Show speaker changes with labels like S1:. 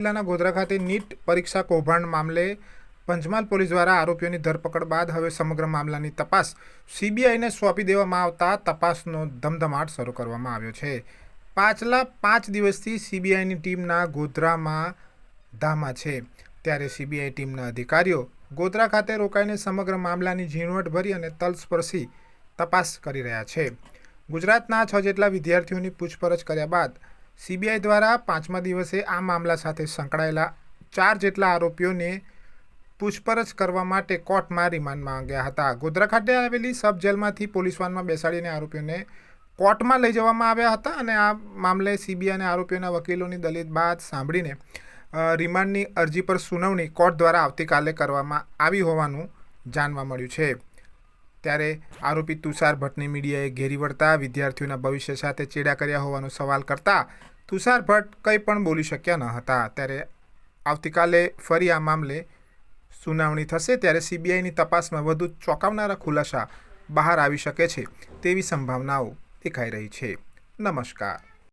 S1: જિલ્લાના ગોધરા ખાતે નીટ પરીક્ષા કૌભાંડ મામલે પંચમહાલ પોલીસ દ્વારા આરોપીઓની ધરપકડ બાદ હવે સમગ્ર મામલાની તપાસ સીબીઆઈને સોંપી દેવામાં આવતા તપાસનો ધમધમાટ શરૂ કરવામાં આવ્યો છે. પાછલા પાંચ દિવસથી સીબીઆઈની ટીમના ગોધરામાં ધામા છે. ત્યારે સીબીઆઈ ટીમના અધિકારીઓ ગોધરા ખાતે રોકાઈને સમગ્ર મામલાની ઝીણવટ ભરી અને તલસ્પર્શી તપાસ કરી રહ્યા છે. ગુજરાતના છ જેટલા વિદ્યાર્થીઓની પૂછપરછ કર્યા બાદ સીબીઆઈ દ્વારા પાંચમા દિવસે આ મામલા સાથે સંકળાયેલા ચાર જેટલા આરોપીઓને પૂછપરછ કરવા માટે કોર્ટમાં રિમાન્ડ માંગ્યા હતા. ગોધરા ખાતે આવેલી સબ જેલમાંથી પોલીસ વાનમાં બેસાડીને આરોપીઓને કોર્ટમાં લઈ જવામાં આવ્યા હતા અને આ મામલે સીબીઆઈ અને આરોપીઓના વકીલોની દલીલ બાદ સાંભળીને રિમાન્ડની અરજી પર સુનાવણી કોર્ટ દ્વારા આવતીકાલે કરવામાં આવી હોવાનું જાણવા મળ્યું છે. ત્યારે આરોપી તુષાર ભટ્ટની મીડિયાએ ઘેરી વળતા વિદ્યાર્થીઓના ભવિષ્ય સાથે ચેડા કર્યા હોવાનો સવાલ કરતા તુષાર ભટ્ટ કંઈ પણ બોલી શક્યા ન હતા. ત્યારે આવતીકાલે ફરી આ મામલે સુનાવણી થશે ત્યારે સીબીઆઈની તપાસમાં વધુ ચોંકાવનારા ખુલાસા બહાર આવી શકે છે તેવી સંભાવનાઓ દેખાઈ રહી છે. નમસ્કાર.